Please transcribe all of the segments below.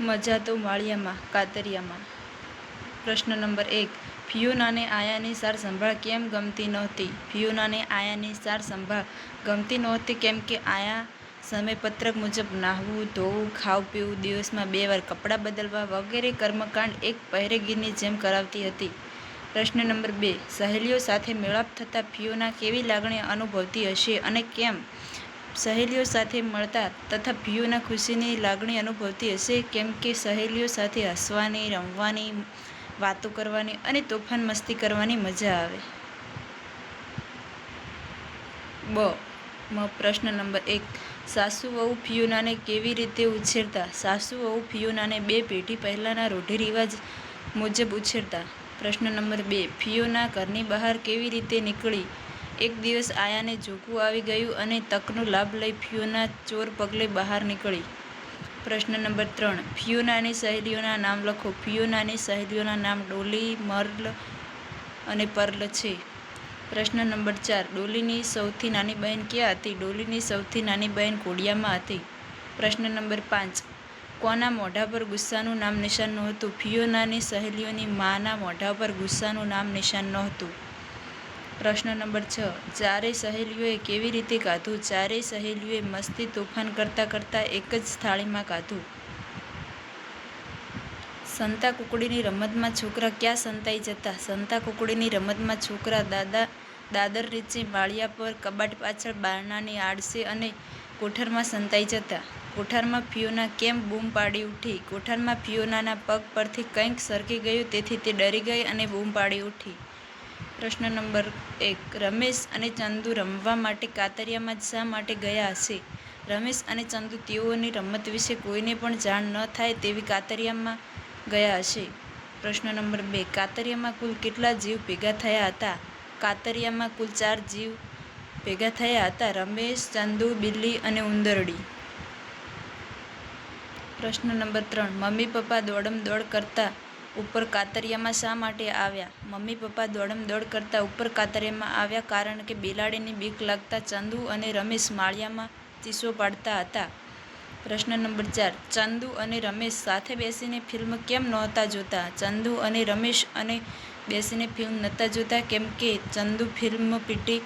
મજા તો માળિયામાં, કાતરિયામાં. પ્રશ્ન નંબર એક, ફિયોનાને આયાની સાર સંભાળ કેમ ગમતી નહોતી? ફિયોનાને આયાની સાર સંભાળ ગમતી નહોતી કેમ કે આયા સમયપત્રક મુજબ નાહવું, ધોવું, ખાવું, પીવું, દિવસમાં બે વાર કપડાં બદલવા વગેરે કર્મકાંડ એક પહેરેગીરની જેમ કરાવતી હતી. પ્રશ્ન નંબર બે, સહેલીઓ સાથે મેળાપ થતાં ફિયોના કેવી લાગણી અનુભવતી હશે અને કેમ? સહેલીઓ સાથે મળતા તથા ફિયોના ખુશીની લાગણી અનુભવતી હશે, કેમ કે સહેલીઓ સાથે હસવાની, રમવાની, વાતો કરવાની અને તોફાન મસ્તી કરવાની મજા આવે. બ. પ્રશ્ન નંબર એક. સાસુ વહુ ફિયોનાને કેવી રીતે ઉછેરતા? સાસુ વહુ ફિયોનાને બે પેઢી પહેલાંના રૂઢિરિવાજ મુજબ ઉછેરતા. પ્રશ્ન નંબર બે. ફિયોના ઘરની બહાર કેવી રીતે નીકળી? એક દિવસ આયાને ઝોકું આવી ગયું અને તકનો લાભ લઈ ફિયોના ચોર પગલે બહાર નીકળી. પ્રશ્ન નંબર ત્રણ. ફિયોનાની સહેલીઓના નામ લખો. ફિયોનાની સહેલીઓના નામ ડોલી, મર્લ અને પર્લ છે. પ્રશ્ન નંબર ચાર. ડોલીની સૌથી નાની બહેન ક્યાં હતી? ડોલીની સૌથી નાની બહેન કોડિયામાં હતી. પ્રશ્ન નંબર પાંચ. કોના મોઢા પર ગુસ્સાનું નામ નિશાન નહોતું? ફિયોનાની સહેલીઓની માના મોઢા પર ગુસ્સાનું નામ નિશાન નહોતું. પ્રશ્ન નંબર છ. ચારેય સહેલીઓએ કેવી રીતે કાધું? ચારેય સહેલીઓએ મસ્તી તોફાન કરતાં કરતાં એક જ થાળીમાં કાધું. સંતા કુકડીની રમતમાં છોકરા ક્યાં સંતાઈ જતા? સંતા કુકડીની રમતમાં છોકરા દાદા, દાદર નીચે માળિયા પર કબાટ પાછળ બારણાની આડશે અને કોઠારમાં સંતાઈ જતા. કોઠારમાં ફિયોના કેમ બૂમ પાડી ઉઠી? કોઠારમાં ફિયોનાના પગ પરથી કંઈક સરકી ગયું, તેથી તે ડરી ગઈ અને બૂમ પાડી ઉઠી. પ્રશ્ન નંબર એક, રમેશ અને ચંદુ રમવા માટે કાતરિયામાં શા માટે ગયા હશે? રમેશ અને ચંદુ તેઓની રમત વિશે કોઈને પણ જાણ ન થાય તેવી કાતરિયામાં ગયા હશે. પ્રશ્ન નંબર બે, કાતરિયામાં કુલ કેટલા જીવ ભેગા થયા હતા? કાતરિયામાં કુલ ચાર જીવ ભેગા થયા હતા, રમેશ, ચંદુ, બિલ્લી અને ઉંદરડી. પ્રશ્ન નંબર ત્રણ, મમ્મી પપ્પા દોડમ દોડ કરતા ઉપર કાતરિયામાં શા માટે આવ્યા? મમ્મી પપ્પા દોડમ દોડ કરતા ઉપર કાતરિયામાં આવ્યા કારણ કે બિલાડીની બીક લાગતા ચંદુ અને રમેશ માળિયામાં ચીસો પાડતા હતા. પ્રશ્ન નંબર ચાર. ચંદુ અને રમેશ સાથે બેસીને ફિલ્મ કેમ નહોતા જોતા? ચંદુ અને રમેશ અને બેસીને ફિલ્મ નહોતા જોતા કેમ કે ચંદુ ફિલ્મ પીટી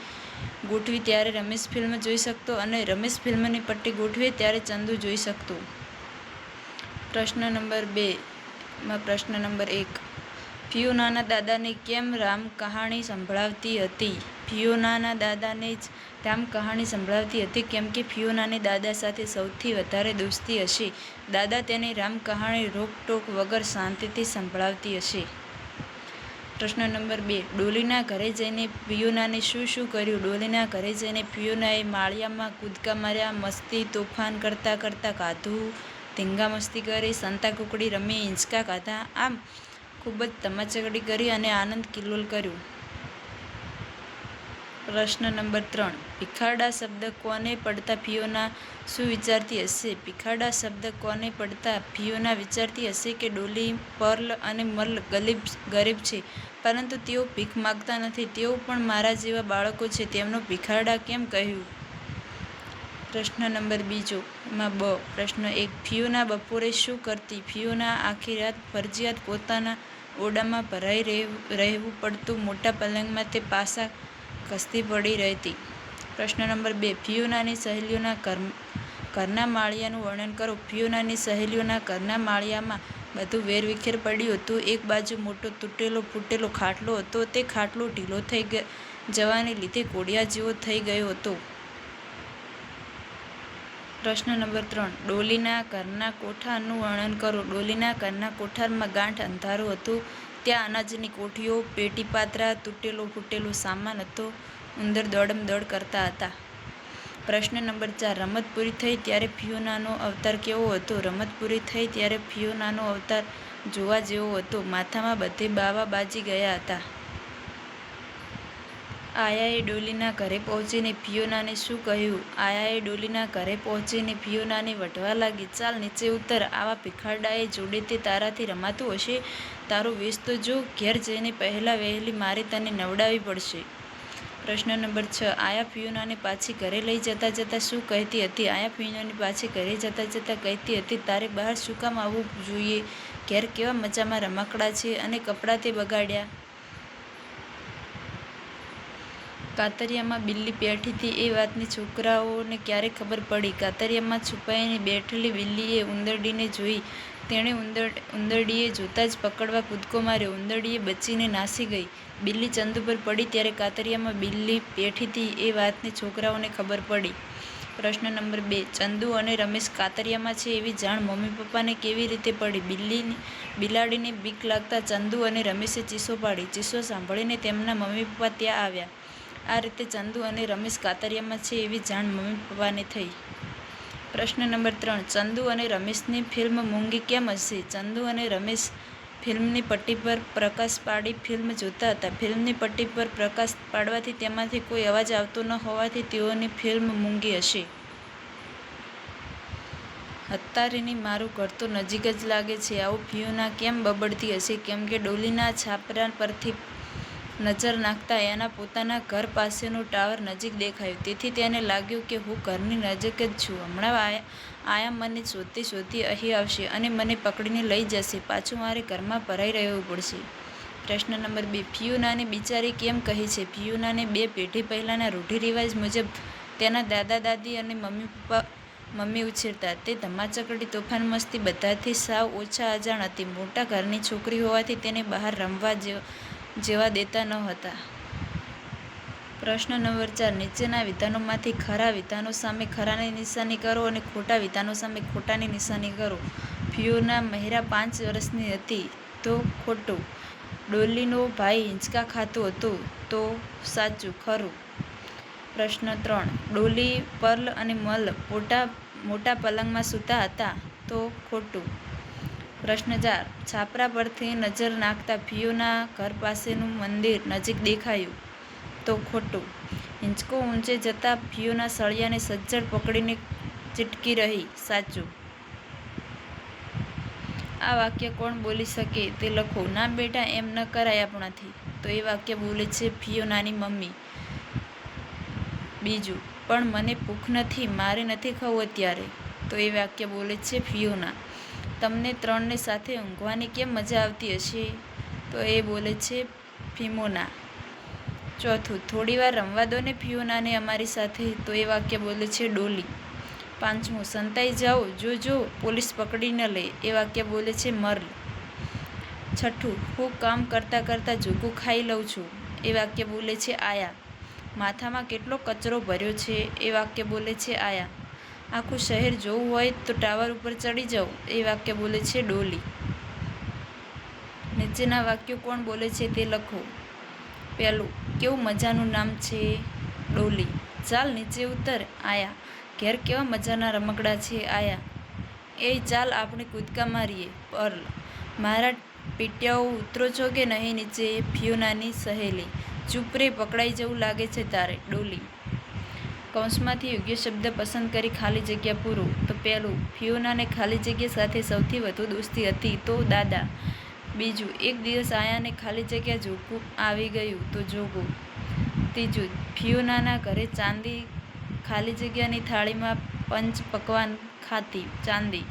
ગોઠવી ત્યારે રમેશ ફિલ્મ જોઈ શકતો અને રમેશ ફિલ્મની પટ્ટી ગોઠવે ત્યારે ચંદુ જોઈ શકતો. પ્રશ્ન નંબર બે. માં પ્રશ્ન નંબર એક. ફિયોનાના દાદાને કેમ રામ કહાણી સંભળાવતી હતી? ફિયોનાના દાદાને જ રામ કહાણી સંભળાવતી હતી કેમ કે ફિયોનાને દાદા સાથે સૌથી વધારે દોસ્તી હશે. દાદા તેને રામ કહાણી રોકટોક વગર શાંતિથી સંભળાવતી હશે. પ્રશ્ન નંબર બે. ડોલીના ઘરે જઈને ફિયોનાને શું શું કર્યું? ડોલીના ઘરે જઈને ફિયોનાએ માળિયામાં કૂદકા માર્યા, મસ્તી, તોફાન કરતાં કરતાં કાધું ધીંગા મસ્તી કરી, સંતા કુકડી રમી, હિંચકા ખાધા. આમ ખૂબ જ તમાચગડી કરી અને આનંદ કિલ્લોલ કર્યો. પ્રશ્ન નંબર ત્રણ. ભિખારડા શબ્દ કોને પડતા ફિયોના શું વિચારતી હશે? ભિખારડા શબ્દ કોને પડતા ફિયોના વિચારતી હશે કે ડોલી, પર્લ અને મર્લ ગરીબ ગરીબ છે? પરંતુ તેઓ ભીખ માગતા નથી. તેઓ પણ મારા જેવા બાળકો છે. તેમનો ભિખારડા કેમ કહ્યું? પ્રશ્ન નંબર બીજો. માં બ, પ્રશ્ન એક, ફિયોના બપોરે શું કરતી? ફિયોના આખી રાત ફરજિયાત પોતાના ઓરડામાં ભરાઈ રહેવું પડતું. મોટા પલંગમાં તે પાસા ઘસતી પડી રહેતી. પ્રશ્ન નંબર બે, ફિયોનાની સહેલીઓના ઘર, ઘરના માળિયાનું વર્ણન કરો. ફિયોનાની સહેલીઓના ઘરના માળિયામાં બધું વેરવિખેર પડ્યું હતું. એક બાજુ મોટો તૂટેલો, ફૂટેલો ખાટલો હતો. તે ખાટલો ઢીલો થઈ જવાને લીધે કોડિયા જેવો થઈ ગયો હતો. પ્રશ્ન નંબર ત્રણ. ડોલીના ઘરના કોઠારનું વર્ણન કરો. ડોલીના ઘરના કોઠારમાં ગાંઠ અંધારું હતું. ત્યાં અનાજની કોઠીઓ, પેટીપાત્રા, તૂટેલો ફૂટેલો સામાન હતો. ઉંદર દોડમ દોડ કરતા હતા. પ્રશ્ન નંબર ચાર. રમત પૂરી થઈ ત્યારે ફિયોનાનો અવતાર કેવો હતો? રમત પૂરી થઈ ત્યારે ફિયોનાનો અવતાર જોવા જેવો હતો. માથામાં બધે બાવા બાજી ગયા હતા. આયાએ ડોલીના ઘરે પહોંચીને ફિયોનાને શું કહ્યું? આયાએ ડોલીના ઘરે પહોંચીને ફિયોનાને વઢવા લાગી. ચાલ નીચે ઉતર. આવા ભીખાડાએ જોડે તે તારાથી રમાતું હશે? તારો વેશ તો જો, ઘેર જઈને પહેલાં વહેલી મારે તને નવડાવવી પડશે. પ્રશ્ન નંબર છ. આયા ફિયોનાને પાછી ઘરે લઈ જતા જતાં શું કહેતી હતી? આયા ફિયોનાને પાછી ઘરે જતા જતાં કહેતી હતી, તારે બહાર શું કામ આવવું જોઈએ? ઘેર કેવા મજામાં રમકડા છે અને કપડાં તે બગાડ્યા? કાતરિયામાં બિલ્લી બેઠી હતી એ વાતની છોકરાઓને ક્યારે ખબર પડી? કાતરિયામાં છુપાઈને બેઠેલી બિલ્લીએ ઉંદરડીને જોઈ. તેણે ઉંદર, ઉંદરડીએ જોતાં જ પકડવા કૂદકો માર્યો. ઉંદરડીએ બચીને નાસી ગઈ. બિલ્લી ચંદુ પર પડી ત્યારે કાતરિયામાં બિલ્લી બેઠી હતી એ વાતની છોકરાઓને ખબર પડી. પ્રશ્ન નંબર બે. ચંદુ અને રમેશ કાતરિયામાં છે એવી જાણ મમ્મી પપ્પાને કેવી રીતે પડી? બિલ્લીની બિલાડીને બીક લાગતા ચંદુ અને રમેશે ચીસો પાડી. ચીસો સાંભળીને તેમના મમ્મી પપ્પા ત્યાં આવ્યા. આ રીતે ચંદુ અને રમેશ કાતરિયામાં છે એવી જાણ મમ્મી પપ્પાને થઈ. પ્રશ્ન નંબર ત્રણ, ચંદુ અને રમેશની ફિલ્મ મૂંગી કેમ હશે? ચંદુ અને રમેશ ફિલ્મની પટ્ટી પર પ્રકાશ પાડી ફિલ્મ જોતા હતા. ફિલ્મની પટ્ટી પર પ્રકાશ પાડવાથી તેમાંથી કોઈ અવાજ આવતો ન હોવાથી તેઓની ફિલ્મ મૂંગી હશે. હત્તારીની મારું ઘર તો નજીક જ લાગે છે. આવું ફિયોના કેમ બબડતી હશે? કેમ કે ડોલીના છાપરા પરથી નજર નાખતા એના પોતાના ઘર પાસેનું ટાવર નજીક દેખાયું. તેથી તેને લાગ્યું કે હું ઘરની નજીક જ છું. હમણાં આયા આયા મને શોધતી શોધતી અહીં આવશે અને મને પકડીને લઈ જશે. પાછું મારે ઘરમાં ભરાઈ રહેવું પડશે. પ્રશ્ન નંબર બે, ફિયુનાને બિચારી કેમ કહી છે? ફિયુનાને બે પેઢી પહેલાંના રૂઢિરિવાજ મુજબ તેના દાદા, દાદી અને મમ્મી, પપ્પા, મમ્મી ઉછેરતા. તે ધમાચકડી તોફાન મસ્તી બધાથી સાવ ઓછા અજાણ હતી. મોટા ઘરની છોકરી હોવાથી તેને બહાર રમવા જેવા દેતા ન હતા. પ્રશ્ન નંબર ચાર, નીચેના વિધાનોમાંથી ખરા વિધાનો સામે ખરાની નિશાની કરો અને ખોટા વિધાનો સામે ખોટાની નિશાની કરો. ફિયોના મહેરા પાંચ વર્ષની હતી તો ખોટું. ડોલીનો ભાઈ હિંચકા ખાતું હતું તો સાચું, ખરું. પ્રશ્ન ત્રણ, ડોલી, પર્લ અને મલ મોટા મોટા પલંગમાં સૂતા હતા તો ખોટું. પ્રશ્ન ચાર છાપરા પરથી નજર નાખતા ફિયોના ઘર પાસેનું મંદિર નજીક દેખાયું તો ખોટું. હિંચકો ઊંચે જતાં ફિયોના સળિયાને સજ્જડ પકડીને ચીટકી રહી. સાચું. આ વાક્ય કોણ બોલી શકે તે લખો. ના બેટા, એમ ન કરાય આપણાથી. તો એ વાક્ય બોલે છે ફિયોનાની મમ્મી. બીજું, પણ મને ભૂખ નથી, મારે નથી ખાવું અત્યારે. તો એ વાક્ય બોલે છે ફિયોના. તમને ત્રણને સાથે ઊંઘવાની કેમ મજા આવતી હશે? તો એ બોલે છે ફિમોના. ચોથું થોડીવાર રમવા દો ને ફિયોનાને અમારી સાથે, તો એ વાક્ય બોલે છે ડોલી. પાંચમું, સંતાઈ જાઓ, જો જો, પોલીસ પકડી ન લે, એ વાક્ય બોલે છે મર્લ છઠ્ઠું, હું કામ કરતાં કરતાં ઝૂકું ખાઈ લઉં છું, એ વાક્ય બોલે છે આયા. માથામાં કેટલો કચરો ભર્યો છે, એ વાક્ય બોલે છે આયા. આખું શહેર જોવું હોય તો ટાવર ઉપર ચડી જાઓ. એ વાક્ય બોલે છે ડોલી. નીચેના વાક્યો કોણ બોલે છે તે લખો. પહેલું, કેવું મજાનું નામ છે ડોલી? ચાલ નીચે ઉતર, આયા. ઘેર કેવા મજાના રમકડા છે, આયા. એ ચાલ આપણે કૂદકા મારીએ, પર્લ. મારા પીટિયાઓ ઉતરો છો કે નહીં નીચે? ફિયોનાની સહેલી. ચૂપરે પકડાઈ જવું લાગે છે તારે, ડોલી. કૌંસમાંથી યોગ્ય શબ્દ પસંદ કરી ખાલી જગ્યા પૂરો. તો પહેલું ફિયોનાને ખાલી જગ્યા સાથે સૌથી વધુ દોસ્તી હતી તો દાદા. બીજું, એક દિવસ આયાને ખાલી જગ્યા જોગું આવી ગયું તો જોગો. ત્રીજું, ફિયોનાના ઘરે ચાંદી ખાલી જગ્યાની થાળીમાં પંચ પકવાન ખાતી ચાંદી.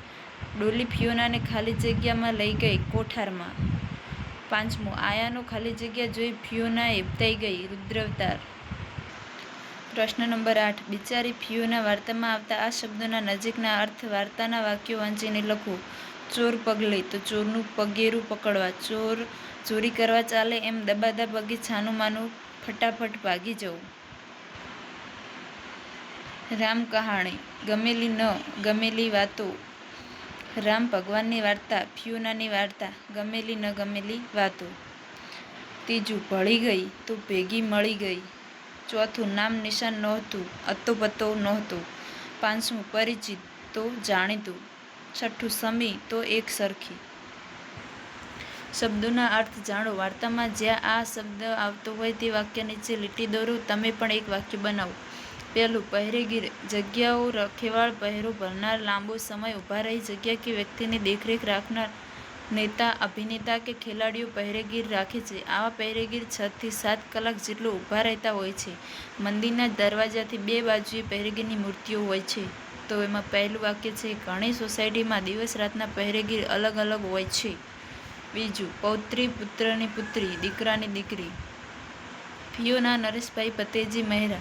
ડોલી ફિયોનાને ખાલી જગ્યામાં લઈ ગઈ કોઠારમાં. પાંચમું, આયાનો ખાલી જગ્યા જોઈ ફિયોના એપતાઈ ગઈ રુદ્રવતાર. પ્રશ્ન નંબર આઠ. બિચારી ફિયોના વાર્તામાં આવતા આ શબ્દોના નજીકના અર્થ વાર્તાના વાક્યો વાંચીને લખો. ચોર પગલે તો ચોરનું પગેરું પકડવા. ચોર ચોરી કરવા ચાલે એમ દબાદા પગે છાનું માનું ફટાફટ ભાગી જવું. રામ કહાણી. ગમેલી ન, ગમેલી વાતો. રામ ભગવાનની વાર્તા ફિયોનાની વાર્તા. ગમેલી ન, ગમેલી વાતો. ત્રીજું, ભળી ગઈ તો ભેગી મળી ગઈ. ચોથું નામ નિશાન નહોતું અતોપતો નહોતું. પાંચમું પરિચિત તો જાણીતું, છઠ્ઠું સમી તો એક સરખી. શબ્દોના અર્થ જાણો, વાર્તામાં જ્યાં આ શબ્દ આવતો હોય તે વાક્ય નીચે લીટી દોરો, તમે પણ એક વાક્ય બનાવો. પહેલું, પહેરેગીર, જગ્યાઓ રખેવાળ પહેરો, ભરનાર લાંબો સમય ઊભા રહી જગ્યા કે વ્યક્તિની દેખરેખ રાખનાર નેતા, અભિનેતા કે ખેલાડીઓ પહેરેગીર રાખે છે. આવા પહેરેગીર છ થી સાત કલાક જેટલો ઊભા રહેતા હોય છે. મંદિરના દરવાજાથી બે બાજુએ પહેરેગીરની મૂર્તિઓ હોય છે. તો એમાં પહેલું વાક્ય છે ઘણી સોસાયટીમાં દિવસ રાતના પહેરેગીર અલગ અલગ હોય છે. બીજું, પૌત્રી પુત્રની પુત્રી, દીકરાની દીકરી. ફિયોના નરેશભાઈ ફતેજી મહેરા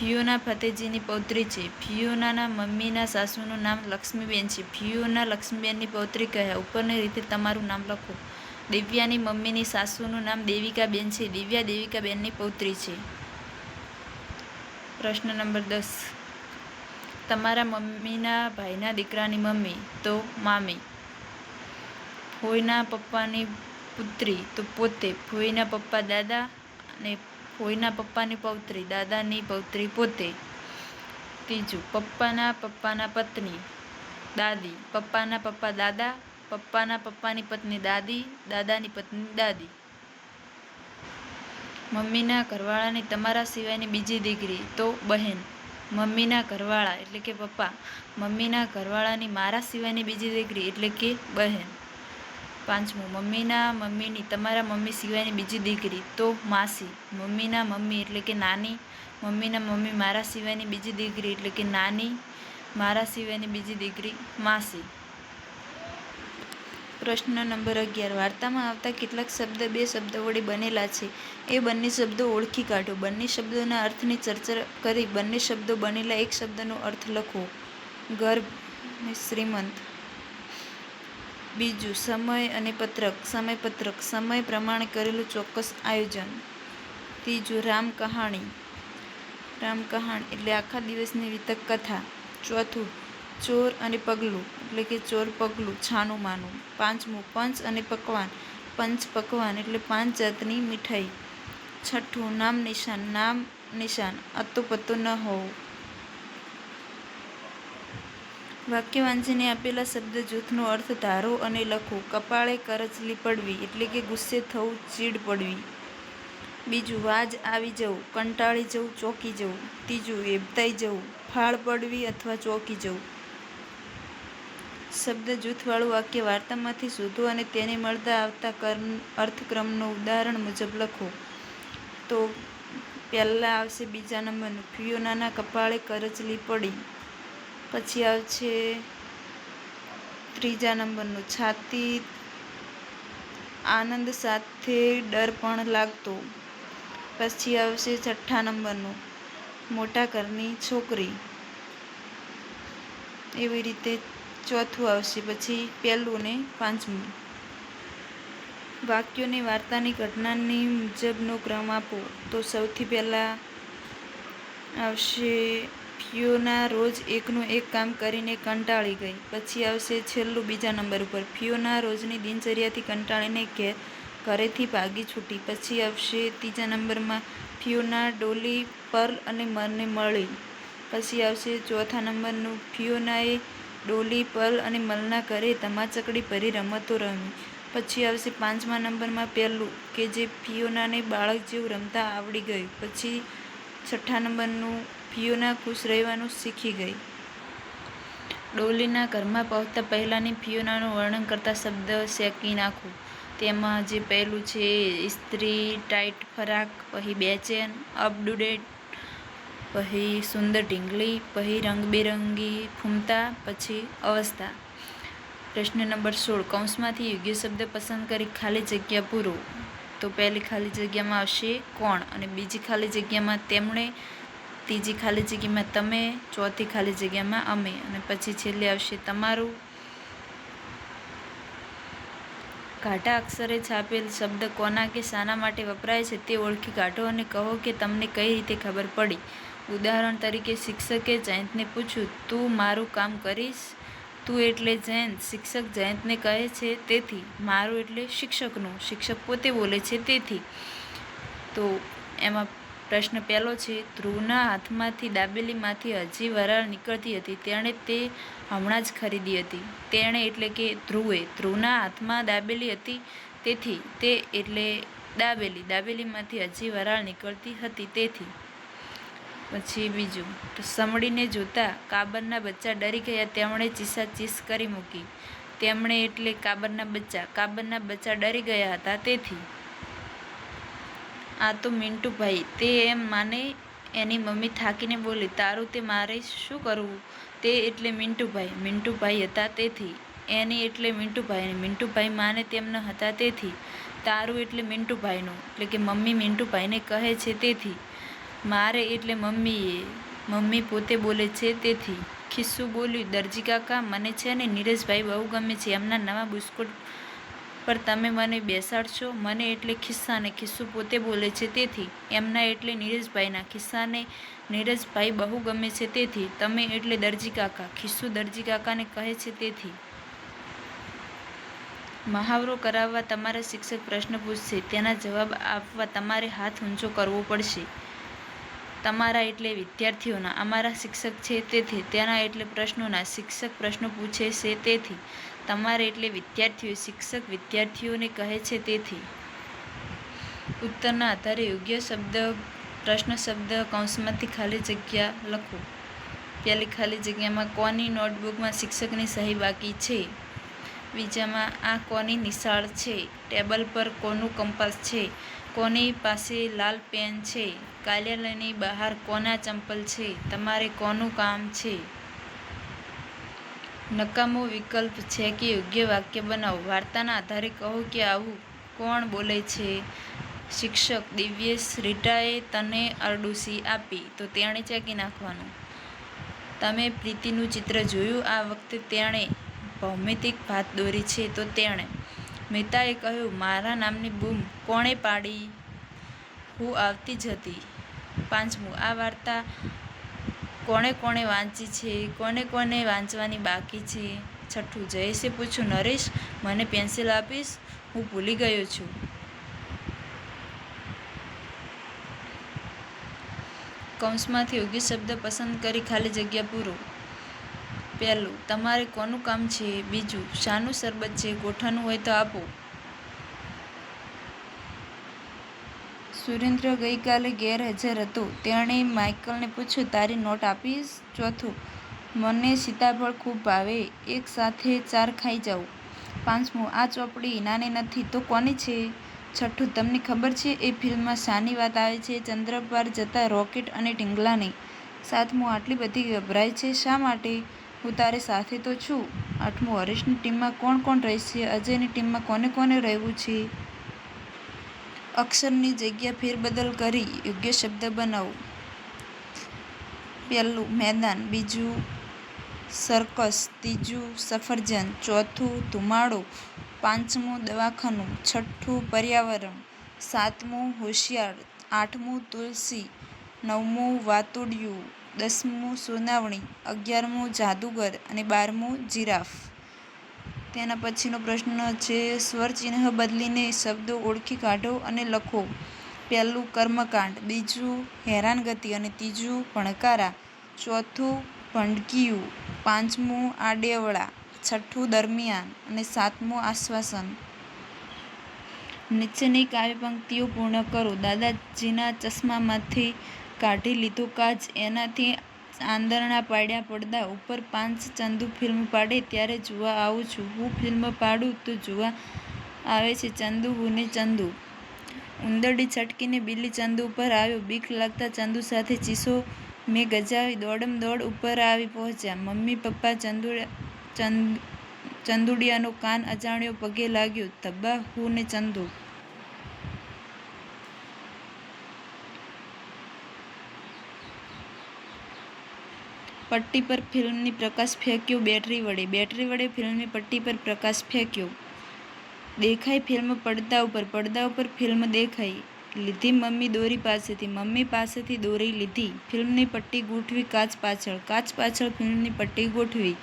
ફિયોના ફતેજીની પૌત્રી છે. ફિયોનાના મમ્મીના સાસુનું નામ લક્ષ્મીબેન છે. ફિયોના લક્ષ્મીબેનની પૌત્રી કહ્યા, ઉપરની રીતે તમારું નામ લખો. દિવ્યાની મમ્મીની સાસુનું નામ દેવિકાબેન છે. દિવ્યા દેવિકાબેનની પૌત્રી છે. પ્રશ્ન નંબર દસ. તમારા મમ્મીના ભાઈના દીકરાની મમ્મી તો મામી. ફોઈના પપ્પાની પુત્રી તો પોતે. ફોઈના પપ્પા દાદા અને ફોઈના પપ્પાની પૌત્રી, દાદાની પૌત્રી પોતે. ત્રીજું, પપ્પાના પપ્પાના પત્ની, દાદી. પપ્પાના પપ્પા દાદા, પપ્પાના પપ્પાની પત્ની દાદી, દાદાની પત્ની દાદી. મમ્મીના ઘરવાળાની તમારા સિવાયની બીજી દીકરી તો બહેન. મમ્મીના ઘરવાળા એટલે કે પપ્પા. મમ્મીના ઘરવાળાની મારા સિવાયની બીજી દીકરી એટલે કે બહેન. પાંચમું મમ્મીના, મમ્મીની, તમારા મમ્મી સિવાયની બીજી દીકરી, તો માસી. મમ્મીના મમ્મી એટલે કે નાની. મમ્મીના મમ્મી મારા સિવાયની બીજી દીકરી એટલે કે નાની. મારા સિવાયની બીજી દીકરી માસી. પ્રશ્ન નંબર અગિયાર. વાર્તામાં આવતા કેટલાક શબ્દ બે શબ્દો વડે બનેલા છે. એ બંને શબ્દો ઓળખી કાઢો. બંને શબ્દોના અર્થની ચર્ચા કરી. બંને શબ્દો બનેલા એક શબ્દનો અર્થ લખો. ગર્ભ, શ્રીમંત. બીજું સમય અને પત્રક. સમયપત્રક સમય પ્રમાણે કરેલું ચોક્કસ આયોજન. ત્રીજું, રામ કહાણી. રામ કહાણી એટલે આખા દિવસની વિતક કથા. ચોથું, ચોર અને પગલું. એટલે કે ચોર, પગલું, છાનું, માનું. પાંચમું, પંચ અને પકવાન. પંચ, પકવાન એટલે પાંચ જાતની મીઠાઈ. છઠ્ઠું, નામ, નિશાન. નામ, નિશાન. અતો પતો ન હોવું. વાક્ય વાંચીને આપેલા શબ્દ જૂથનો અર્થ ધારો અને લખો. કપાળે કરચલી પડવી એટલે કે ગુસ્સે થવું ચીડ પડવી. બીજું, વાજ આવી જવું, કંટાળી જવું, ચોંકી જવું. ત્રીજું એબતાઈ જવું, ફાળ પડવી અથવા ચોંકી જવું. શબ્દ જૂથવાળું વાક્ય વાર્તામાંથી શોધો અને તેને મળતા આવતા કર્મ, અર્થક્રમનું ઉદાહરણ મુજબ લખો. તો પહેલાં આવશે બીજા નંબરનું. ફિયોનાના કપાળે કરચલી પડી. પછી આવશે ત્રીજા નંબરનું છાતી આનંદ સાથે ડર પણ લાગતો. પછી આવશે છઠ્ઠા નંબરનું મોટા ઘરની છોકરી. એવી રીતે ચોથું આવશે, પછી પહેલું ને પાંચમું. વાક્યોની વાર્તાની ઘટનાની મુજબનો ક્રમ આપો. તો સૌથી પહેલાં આવશે ફિયોના રોજ એકનું એક કામ કરીને કંટાળી ગઈ. પછી આવશે છેલ્લું બીજા નંબર ઉપર. ફિયોના રોજની દિનચર્યાથી કંટાળીને ઘેર ઘરેથી ભાગી છૂટી. પછી આવશે ત્રીજા નંબરમાં ફિયોના ડોલી, પર્લ અને મરને મળી. પછી આવશે ચોથા નંબરનું ફિયોનાએ ડોલી, પર્લ અને મલના ઘરે તમાચકડી ભરી રમતો રમી. પછી આવશે પાંચમા નંબરમાં પહેલું કે જે ફિયોનાને બાળક જેવું રમતા આવડી ગયું. પછી છઠ્ઠા નંબરનું ફિયોના ખુશ રહેવાનું શીખી ગઈ. ડોલીના ઘરમાં પહોંચતા પહેલાંની ફિયોનાનું વર્ણન કરતા શબ્દ શેકી નાખો. તેમાં જે પહેલું છે ઇસ્ત્રી ટાઈટ ફરાક પછી બેચેન અપ ડેટ પછી સુંદર ઢીંગલી પછી રંગબેરંગી ફૂમતા, પછી અવસ્થા. પ્રશ્ન નંબર સોળ, કૌંસમાંથી યોગ્ય શબ્દ પસંદ કરી ખાલી જગ્યા પૂરો. તો પહેલી ખાલી જગ્યામાં આવશે કોણ અને બીજી ખાલી જગ્યામાં તેમણે ત્રીજી ખાલી જગ્યામાં તમે, ચોથી ખાલી જગ્યામાં અમે. અને પછી છેલ્લે આવશે તમારું. ઘાટા અક્ષરે છાપેલ શબ્દ કોના કે શાના માટે વપરાય છે તે ઓળખી કાઢો અને કહો કે તમને કઈ રીતે ખબર પડી. ઉદાહરણ તરીકે શિક્ષકે જયંતને પૂછ્યું, તું મારું કામ કરીશ? તું એટલે જયંત? શિક્ષક જયંતને કહે છે તેથી. મારું એટલે શિક્ષકનું. શિક્ષક પોતે બોલે છે તેથી. તો એમાં પ્રશ્ન પહેલો છે, ધ્રુવના હાથમાંથી દાબેલીમાંથી હજી વરાળ નીકળતી હતી, તેણે તે હમણાં જ ખરીદી હતી. તેણે એટલે કે ધ્રુવે ધ્રુવના હાથમાં દાબેલી હતી, તેથી તે એટલે દાબેલી દાબેલીમાંથી હજી વરાળ નીકળતી હતી, તેથી. પછી બીજું સમડીને જોતા કાબરના બચ્ચા ડરી ગયા, તેમણે ચીસા ચીસ કરી મૂકી. તેમણે એટલે કાબરના બચ્ચા કાબરના બચ્ચા ડરી ગયા હતા, તેથી. આ તો મિન્ટુભાઈ તે એમ માને, એની મમ્મી થાકીને બોલી, તારું તે મારે શું કરવું? તે એટલે મિન્ટુભાઈ મિન્ટુભાઈ હતા તેથી, એની એટલે મિન્ટુભાઈ મિન્ટુભાઈ માને તેમના હતા તેથી, તારું એટલે મિન્ટુભાઈનું એટલે કે મમ્મી મિન્ટુભાઈને કહે છે તેથી, મારે એટલે મમ્મીએ, મમ્મી પોતે બોલે છે તેથી. ખિસ્સું બોલ્યું, દરજી કાકા, મને છે ને નીરજભાઈ બહુ ગમે છે, એમના નવા બિસ્કુટ પર તમે મને બેસાડશો? મને એટલે ખિસ્સાને ખિસ્સું પોતે બોલે છે, તેથી. એમના એટલે નીરજભાઈના ખિસ્સાને નીરજભાઈ બહુ ગમે છે, તેથી. તમે એટલે દરજી કાકા. ખિસ્સું દરજી કાકાને કહે છે, તેથી. મહાવરો કરાવવા તમારા શિક્ષક પ્રશ્ન પૂછશે. તેના જવાબ આપવા તમારે હાથ ઊંચો કરવો પડશે. તમારા એટલે વિદ્યાર્થીઓના. અમારા શિક્ષક છે, તેથી. તેના એટલે પ્રશ્નોના. શિક્ષક પ્રશ્નો પૂછે છે, તેથી. તમારે એટલે વિદ્યાર્થીઓ, શિક્ષક વિદ્યાર્થીઓને કહે છે તેથી. ઉત્તરના આધારે યોગ્ય શબ્દ, પ્રશ્ન શબ્દ, કૌંસમાંથી ખાલી જગ્યા લખો. પહેલી ખાલી જગ્યામાં કોની નોટબુકમાં શિક્ષકની સહી બાકી છે? બીજામાં, આ કોની નિશાળ છે? ટેબલ પર કોનું કંપાસ છે? કોની પાસે લાલ પેન છે? કાર્યાલયની બહાર કોના ચંપલ છે? તમારે કોનું કામ છે? નકામો વિકલ્પ છે કે યોગ્ય વાક્ય બનાવો. વાર્તાના આધારે કહો કે આવું કોણ બોલે છે? શિક્ષક દિવ્યેશ રીટાએ તને અરડુસી આપી, તો તેણે ચાકી નાખવાનું. તમે પ્રીતિનું ચિત્ર જોયું? આ વખતે તેણે ભૌમિતિક ભાત દોરી છે, તો તેણે મહેતાએ કહ્યું, મારા નામની બૂમ કોણે પાડી? હું આવતી જ હતી પાંચમું. આ વાર્તા કોણે કોણે વાંચી છે કોને કોને વાંચવાની બાકી છે? છઠ્ઠું જયેશે પૂછ્યું નરેશ, મને પેન્સિલ આપીશ, હું ભૂલી ગયો છું. કૌંસમાંથી યોગ્ય શબ્દ પસંદ કરી ખાલી જગ્યા પૂરો. પહેલું, તમારે કોનું કામ છે? બીજું, શાનું શરબત છે? ગોઠાનું હોય તો આપો. સુરેન્દ્ર ગઈકાલે ગેરહાજર હતો. તેણે માઇકલને પૂછ્યું, તારી નોટ આપીશ? ચોથું. મને સીતાફળ ખૂબ ભાવે. એક સાથે ચાર ખાઈ જાઉં પાંચમું. આ ચોપડી નાની નથી, તો કોની છે? છઠ્ઠું. તમને ખબર છે, એ ફિલ્મમાં શાની વાત આવે છે, ચંદ્ર પર જતા રોકેટ અને ઢીંગલાની. સાતમું. આટલી બધી ગભરાય છે, શા માટે? હું તારી સાથે તો છું. આઠમું. હરીશની ટીમમાં કોણ કોણ રહેશે? અજયની ટીમમાં કોને કોને રહેવું છે? અક્ષરની જગ્યા ફેરબદલ કરી યોગ્ય શબ્દ બનાવો. પહેલું મેદાન, બીજું સર્કસ, ત્રીજું સફરજન, ચોથું ધુમાડો, પાંચમું દવાખાનું, છઠ્ઠું પર્યાવરણ, સાતમું હોશિયાર, આઠમું તુલસી, નવમું વાતુડિયું, દસમું સુનાવણી, અગિયારમું જાદુગર અને બારમું જીરાફ. તેના પછીનો પ્રશ્ન છે સ્વરચિહ્ન બદલીને શબ્દો ઓળખી કાઢો અને લખો. પહેલું કર્મકાંડ, બીજું હેરાનગતિ અને ત્રીજું ભણકારા. ચોથું ભંડકીયું, પાંચમું આડેવળા, છઠ્ઠું દરમિયાન અને સાતમું આશ્વાસન. નીચેની કાવ્ય પંક્તિઓ પૂર્ણ કરો. દાદાજીના ચશ્મામાંથી કાઢી લીધો. કાચ એનાથી આંદરણા પાડ્યા પડદા ઉપર પાંચ ચંદુ ફિલ્મ પાડે ત્યારે જોવા આવું છું. હું ફિલ્મ પાડું તો જોવા આવે છે ચંદુ, હુને ચંદુ. ઉંદરડી છટકીને બિલ્લી ચંદુ ઉપર આવ્યો. બીક લાગતા ચંદુ સાથે ચીસો મેં ગજાવી. દોડમ દોડ ઉપર આવી પહોંચ્યા. મમ્મી, પપ્પા ચંદુડિયા ચંદુડિયાનો કાન અજાણ્યો પગે લાગ્યો. ધબ્બા હું ને ચંદુ. પટ્ટી પર ફિલ્મની પ્રકાશ ફેંક્યો, બેટરી વડે. બેટરી વડે ફિલ્મની પટ્ટી પર પ્રકાશ ફેંક્યો. દેખાઈ ફિલ્મ પડદા ઉપર. પડદા ઉપર ફિલ્મ દેખાઈ. લીધી મમ્મી દોરી પાસેથી. મમ્મી પાસેથી દોરી લીધી. ફિલ્મની પટ્ટી ગોઠવી કાચ પાછળ. કાચ પાછળ ફિલ્મની પટ્ટી ગોઠવી.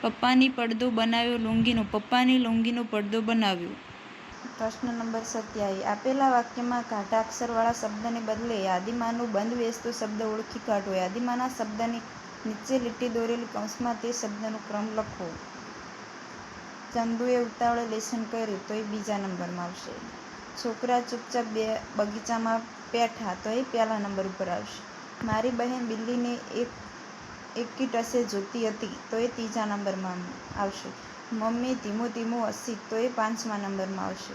પપ્પાની પડદો બનાવ્યો લુંગીનો. પપ્પાની લુંગીનો પડદો બનાવ્યો. પ્રશ્ન નંબર સત્યાવી આપેલા વાક્યમાં ઘાટા અક્ષરવાળા શબ્દને બદલે યાદીમાંનું બંધ બેસતો શબ્દ ઓળખી કાઢો. યાદીમાંના શબ્દની નીચે લીટી દોરેલી કૌંસમાં તે શબ્દનો ક્રમ લખો. ચંદુએ ઉતાવળે લેસન કર્યું તો એ બીજા નંબરમાં આવશે. છોકરા ચૂપચાપ બે બગીચામાં બેઠા તો એ પહેલા નંબર ઉપર આવશે. મારી બહેન બિલ્લીને એક, એકી ટસે જોતી હતી તો એ ત્રીજા નંબરમાં આવશે. મમ્મી ધીમો ધીમું હસી તો એ પાંચમા નંબરમાં આવશે.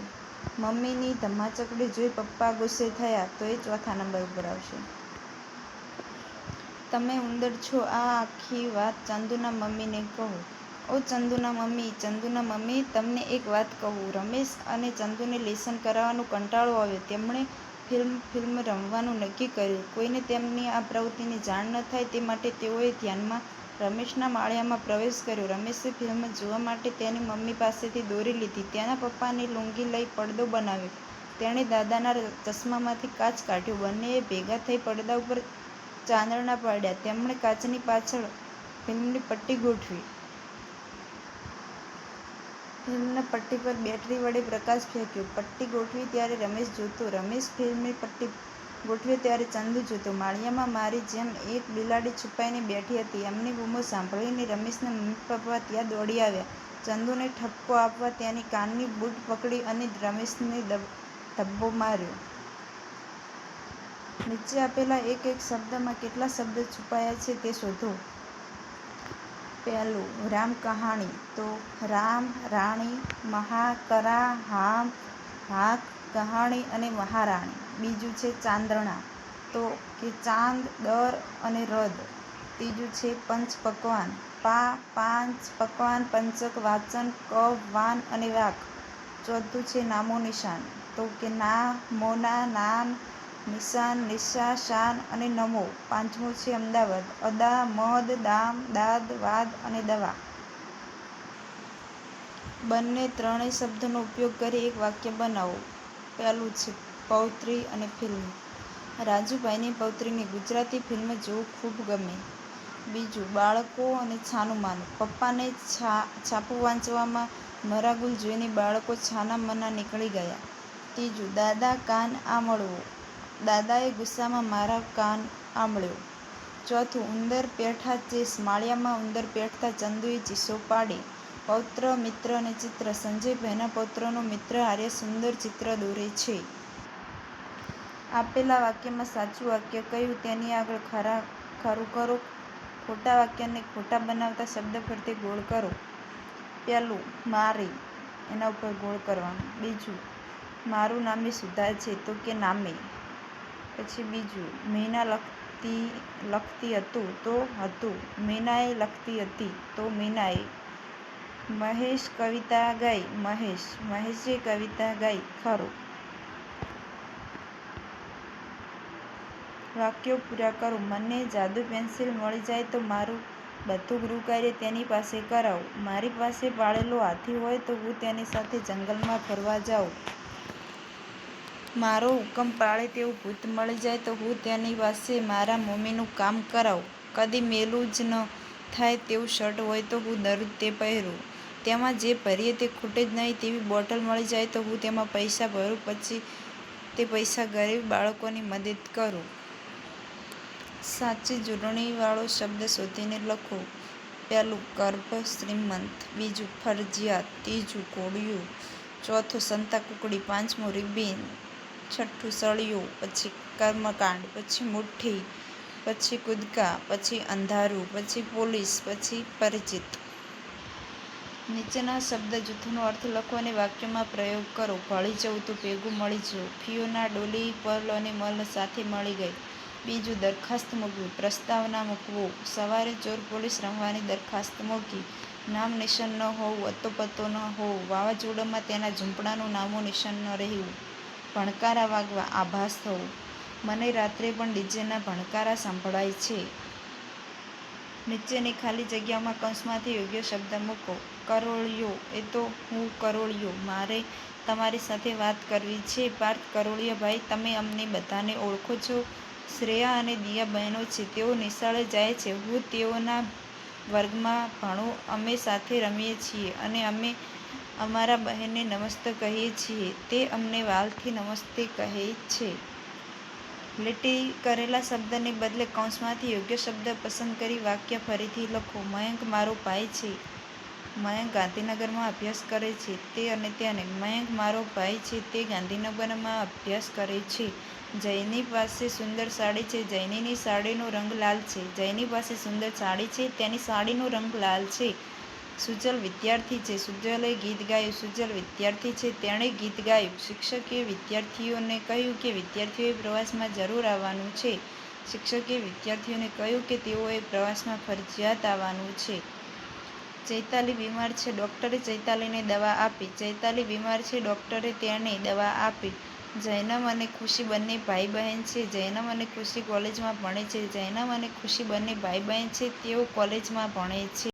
મમ્મીની ધમાચકડી જોઈ પપ્પા ગુસ્સે થયા તો એ ચોથા નંબર ઉપર આવશે. તમે ઉંદર છો? આ આખી વાત ચંદુના મમ્મીને કહો. ઓ ચંદુના મમ્મી ચંદુના મમ્મી, તમને એક વાત કહું. રમેશ અને ચંદુને લેસન કરાવવાનો કંટાળો આવ્યો. તેમણે ફિલ્મ ફિલ્મ રમવાનું નક્કી કર્યું. કોઈને તેમની આ પ્રવૃત્તિની જાણ ન થાય તે માટે તેઓએ ધ્યાનમાં રમેશના માળિયામાં પ્રવેશ કર્યો. રમેશે ફિલ્મ જોવા માટે તેની મમ્મી પાસેથી દોરી લીધી. તેના પપ્પાની લુંગી લઈ પડદો બનાવ્યો. તેણે દાદાના ચશ્મામાંથી કાચ કાઢ્યો. બંનેએ ભેગા થઈ પડદા ઉપર ચાંદરણા પાડ્યા. તેમણે કાચની પાછળ ફિલ્મની પટ્ટી ગોઠવી. ફિલ્મના પટ્ટી પર બેટરી વડે પ્રકાશ ફેંક્યો. પટ્ટી ગોઠવી ત્યારે રમેશ જોતો. રમેશ ફિલ્મની પટ્ટી ગોઠવે ત્યારે ચંદુ જોતો. માળિયામાં મારી જેમ એક બિલાડી છુપાઈને બેઠી હતી. એમની બૂમો સાંભળીને રમેશના મમ્મી પપ્પા ત્યાં દોડી આવ્યા. ચંદુને ઠપકો આપવા તેની કાનની બૂટ પકડી અને રમેશને ધબ્બો માર્યો. નીચે આપેલા એક એક શબ્દમાં કેટલા શબ્દ છુપાયા છે તે શોધો. પહેલું, રામ કહાણી. તો રામ, રાણી, મહાકરા, હામ, હાક, કહાણી અને મહારાણી. બીજું છે ચાંદ્રણા. તો કે ચાંદ, દર અને રદ. ત્રીજું છે પંચ પકવાન. પા, પાંચ પકવાન, પંચક, વાચન ક વાન અને વાક. ચોથું છે નામો નિશાન. તો કે ના, મોના નામ નિશાન, નિશા, શાન અને નમો. પાંચમું છે અમદાવાદ. અદા, મદ, દામ, દાદ, વાદ અને દવા. બંને ત્રણેય શબ્દનો ઉપયોગ કરી એક વાક્ય બનાવો. પહેલું છે પૌત્રી અને ફિલ્મ. રાજુભાઈની પૌત્રીની ગુજરાતી ફિલ્મ જોવું ખૂબ ગમે. બીજું, બાળકો અને છાનું માનું પપ્પાને છા, છાપું વાંચવામાં મરાગુલ જોઈને બાળકો છાના મના નીકળી ગયા. ત્રીજું, દાદા કાન આમળવો દાદાએ ગુસ્સામાં મારા કાન આંબળ્યો. ચોથું, ઉંદર પેઠા ચેસ માળિયામાં ઉંદર પેઠતા ચંદુએ ચીસો પાડી. પૌત્ર, મિત્ર અને ચિત્ર. સંજયભાઈના પૌત્રનો મિત્ર હારે સુંદર ચિત્ર દોરે છે. આપેલા વાક્યમાં સાચું વાક્ય કયું તેની આગળ ખરા, ખરું કરો. ખોટા વાક્યને ખોટા બનાવતા શબ્દ ફરતે ગોળ કરો. પહેલું મારી. એના ઉપર ગોળ કરવાનું. બીજું, મારું નામે સુધા છે તો કે નામે. પછી બીજું, મીના લખતી લખતી હતું તો હતું, મીનાએ લખતી હતી તો મીનાએ. મહેશ કવિતા ગાઈ, મહેશ, મહેશે કવિતા ગાઈ, ખરું. વાક્યો પૂરા કરો, મને જાદુ પેન્સિલ મળી જાય તો મારું બધું ગૃહકાર્ય તેની પાસે કરાવું. મારી પાસે પાળેલો હાથી હોય તો હું તેની સાથે જંગલમાં ફરવા જાઉં. મારો હુકમ પાળે તેવું ભૂત મળી જાય તો હું તેની પાસે મારા મમ્મીનું કામ કરાવું. કદી મેલું જ ન થાય તેવું શર્ટ હોય તો હું દરરોજ તે પહેરું. તેમાં જે ભરીએ તે ખૂટે જ નહીં તેવી બોટલ મળી જાય તો હું તેમાં પૈસા ભરું પછી તે પૈસા ગરીબ બાળકોની મદદ કરું. સાચી જોડણીવાળો શબ્દ શોધીને લખો. પહેલું ગર્ભ, શ્રીમંત, બીજું ફરજિયાત, ત્રીજું કોળિયું ચોથું સંતા કુકડી પાંચમું રિબિન. છઠ્ઠું સળિયું, પછી કર્મકાંડ, પછી મુઠ્ઠી, પછી કૂદકા પછી અંધારું, પછી પોલીસ, પછી પરિચિત. નીચેના શબ્દ જૂથનો અર્થ લખો અને વાક્યમાં પ્રયોગ કરો. ભળી જવું તો ભેગું મળી જવું ફિયોના ડોલી, પર્લ અને મલ સાથે મળી ગઈ. બીજું, દરખાસ્ત મૂકવી. પ્રસ્તાવના મૂકવો. સવારે ચોર પોલીસ રમવાની દરખાસ્ત મૂકી. નામ નિશાન ન હોવું, અતોપતો ન હોવું. વાવાઝોડામાં તેના ઝૂંપડાનું નામો નિશાન ન રહેવું ભણકારા વાગવા આભાસ થવું. મને રાત્રે પણ ડીજેના ભણકારા સંભળાય છે. નીચેની ખાલી જગ્યામાં કૌંસમાંથી યોગ્ય શબ્દ મૂકો. કરોળિયો, એ તો હું કરોળિયો. મારે તમારી સાથે વાત કરવી છે. પાર્થ કરોળિયાભાઈ, તમે અમને બધાને ઓળખો છો. શ્રેયા અને દિયા બહેનો છે. તેઓ નિશાળે જાય છે. હું તેઓના વર્ગમાં ભણું. અમે સાથે રમીએ છીએ અને અમે અમારા બહેનને નમસ્તે કહીએ છીએ. તે અમને વાલથી નમસ્તે કહે છે. લીટી કરેલા શબ્દને બદલે કૌંસમાંથી યોગ્ય શબ્દ પસંદ કરી વાક્ય ફરીથી લખો. મયંક મારો ભાઈ છે. મયંક ગાંધીનગરમાં અભ્યાસ કરે છે. તે અને તેને મયંક મારો ભાઈ છે. તે ગાંધીનગરમાં અભ્યાસ કરે છે. જયની પાસે સુંદર સાડી છે. જૈનીની સાડીનો રંગ લાલ છે. જયની પાસે સુંદર સાડી છે. તેની સાડીનો રંગ લાલ છે. સુજલ વિદ્યાર્થી છે. સુજલે ગીત ગાયું. સુજલ વિદ્યાર્થી છે. તેણે ગીત ગાયું. શિક્ષકે વિદ્યાર્થીઓને કહ્યું કે વિદ્યાર્થીઓએ પ્રવાસમાં જરૂર આવવાનું છે. શિક્ષકે વિદ્યાર્થીઓને કહ્યું કે તેઓએ પ્રવાસમાં ફરજિયાત આવવાનું છે. ચૈતાલી બીમાર છે. ડૉક્ટરે ચૈતાલીને દવા આપી. ચૈતાલી બીમાર છે. ડૉક્ટરે તેને દવા આપી. જૈનમ અને ખુશી બંને ભાઈ બહેન છે. જૈનમ અને ખુશી કોલેજમાં ભણે છે. જૈનમ અને ખુશી બંને ભાઈ બહેન છે. તેઓ કોલેજમાં ભણે છે.